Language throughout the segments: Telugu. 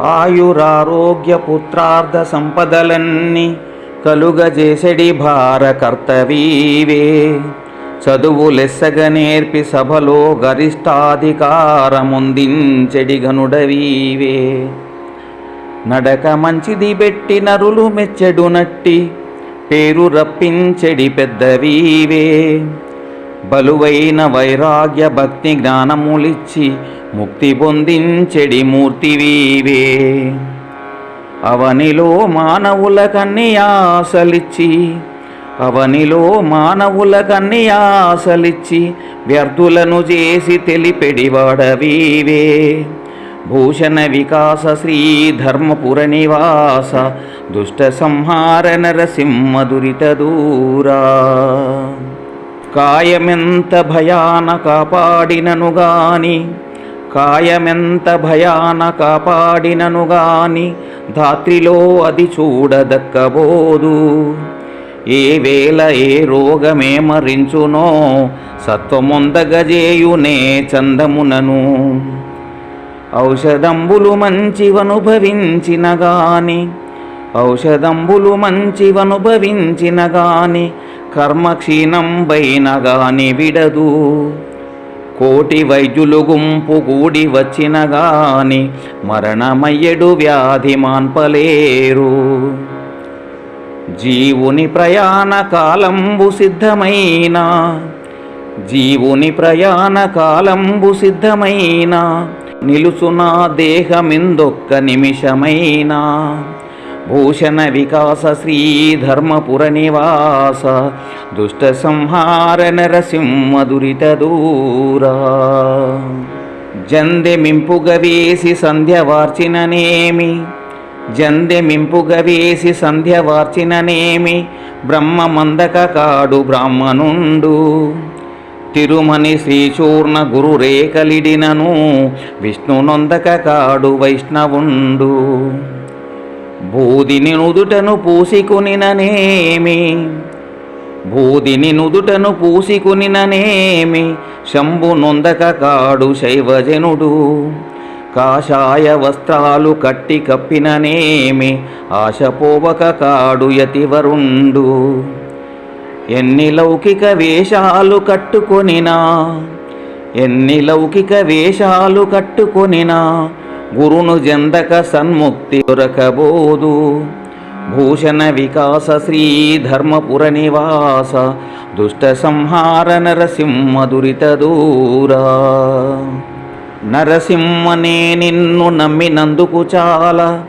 ఆయురారోగ్య పుత్రార్థ సంపదలన్నీ కలుగజేసడి భార కర్తవీవే చదువులెస్సగ నేర్పి సభలో గరిష్టాధికారముందించెడి గనుడవీవే నడక మంచిది పెట్టి నరులు మెచ్చెడు నట్టి పేరు రప్పించెడి పెద్దవీవే. బలువైన వైరాగ్య భక్తి జ్ఞానములిచ్చి ముక్తి పొందించెడి మూర్తివీవే అవనిలో మానవుల ఆశలిచ్చి అవనిలో మానవుల ఆశలిచ్చి వ్యర్థులను చేసి తెలిపెడివాడవీవే భూషణ వికాస శ్రీ ధర్మపుర నివాస దుష్ట సంహార నరసింహ దురిత దూరా. కాయమెంత భయాన కాపాడినను గాని కాయమెంత భయాన కాపాడినను గాని ధాత్రిలో అది చూడదక్కబోదు. ఏ వేళ ఏ రోగమే మరించునో సత్వముందగజేయునే చందమునను. ఔషధంబులు మంచివనుభవించిన గాని ఔషధంబులు మంచివనుభవించిన గాని కర్మక్షీణంబైన గాని విడదు. కోటి వైద్యులు గుంపు కూడి వచ్చిన గాని మరణమయ్యడు వ్యాధి మాన్పలేరు. జీవుని ప్రయాణ కాలంబు సిద్ధమైన జీవుని ప్రయాణ కాలంబు సిద్ధమైన నిలుచునా దేహమిందొక్క నిమిషమైనా. భూషణ వికాస శ్రీధర్మపుర నివాస దుష్ట సంహార నరసింహ దురిత దూరా జందెమింపుగవేసి సంధ్య వార్చిననేమి జందెమింపుగ సంధ్య వార్చిననేమి బ్రహ్మ మందక కాడు బ్రాహ్మణుండు తిరుమని శ్రీచూర్ణ గురు రేఖలిడినను విష్ణునొందక కాడు వైష్ణవుండు బూదిని నుదుటను పూసికొనిననేమి? బూదిని నుదుటను పూసికొనిననేమి? శంభు నొందక కాడు శైవజనుడు. కాషాయ వస్త్రాలు కట్టి కప్పిననేమి? ఆశపోవక కాడు యతివరుండు. ఎన్ని లౌకిక వేషాలు కట్టుకొనినా? ఎన్ని లౌకిక వేషాలు కట్టుకొనినా? గురును జందక సన్ముక్తి దొరకబోదు. భూషణ వికాస శ్రీ ధర్మపుర నివాస దుష్ట సంహార నరసింహ దురిత దూరా. నరసింహనే నిన్ను నమ్మినందుకు చాలా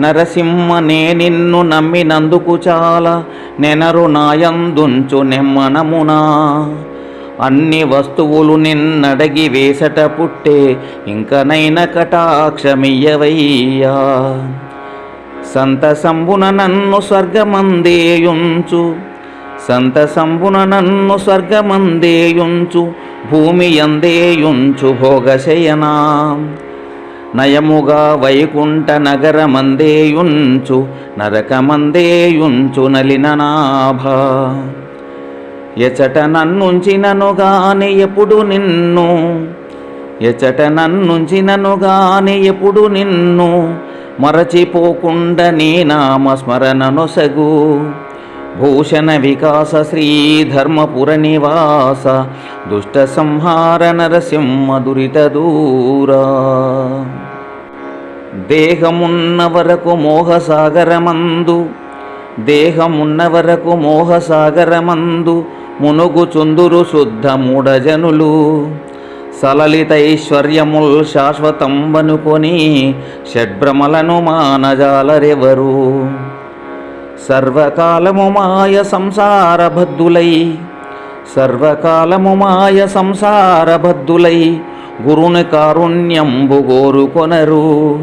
నరసింహనే నిన్ను నమ్మినందుకు చాలా నెనరు నాయందుంచు నెమ్మనమునా. అన్ని వస్తువులు నిన్నడగి వేసట పుట్టే ఇంకనైన కటాక్షమియ్యవయ్యా. సంతసంబున నన్ను స్వర్గమందేయుంచు సంతసంబున నన్ను స్వర్గమందేయుంచు భూమి అందేయుంచు భోగశయనా. నయముగా వైకుంఠ నగరమందేయుంచు నరకమందేయుంచు నలిననాభా. ఎచట నన్నుంచినను గాని ఎప్పుడు నిన్ను. ఎచట నన్నుంచినను గాని ఎప్పుడు నిన్ను. మరచిపోకుండా నీ నామస్మరణను సగు. భూషణ వికాస శ్రీ ధర్మపుర నివాస దుష్ట సంహార నరసింహ దురిత దూరా. దేహమున్న వరకు మోహసాగరమందు దేహమున్న వరకు మోహసాగరమందు మునుగుచుందురు శుద్ధ మూఢజనులు. సలలితైశ్వర్యముల్ శాశ్వతంబనుకొని షడ్భ్రమలను మానజాలరెవరు? సర్వకాలము మాయ సంసారబద్ధులై సర్వకాలము మాయ సంసారబద్ధులై గురుని కారుణ్యంబు గోరుకొనరు.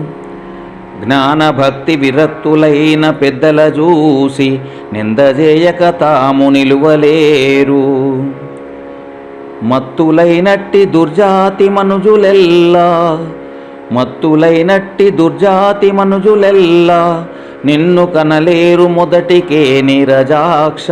జ్ఞానభక్తి విరక్తులైన పెద్దల చూసి నిందజేయక తాము నిలువలేరు. మత్తులైనట్టి దుర్జాతి మనుజులెల్లా మత్తులైనట్టి దుర్జాతి మనుజులెల్లా నిన్ను కనలేరు మొదటికే నిరజాక్ష.